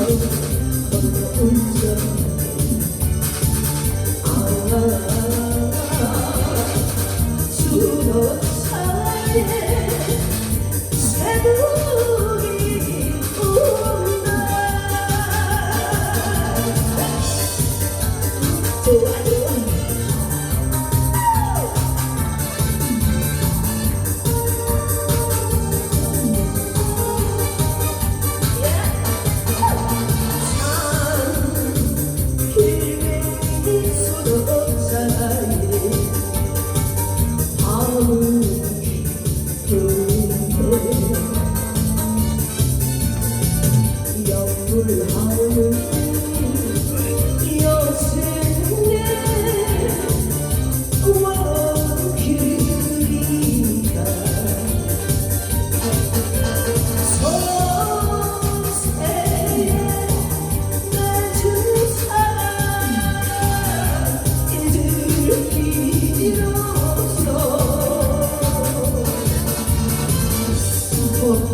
주 Hallelujah.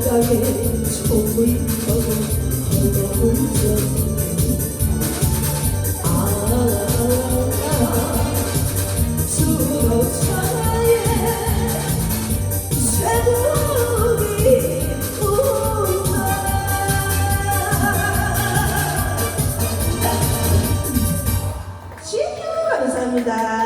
바닥에 총을 펴고 허덕을 아 수로차에 쇠고기 온다 싱크 감사합니다.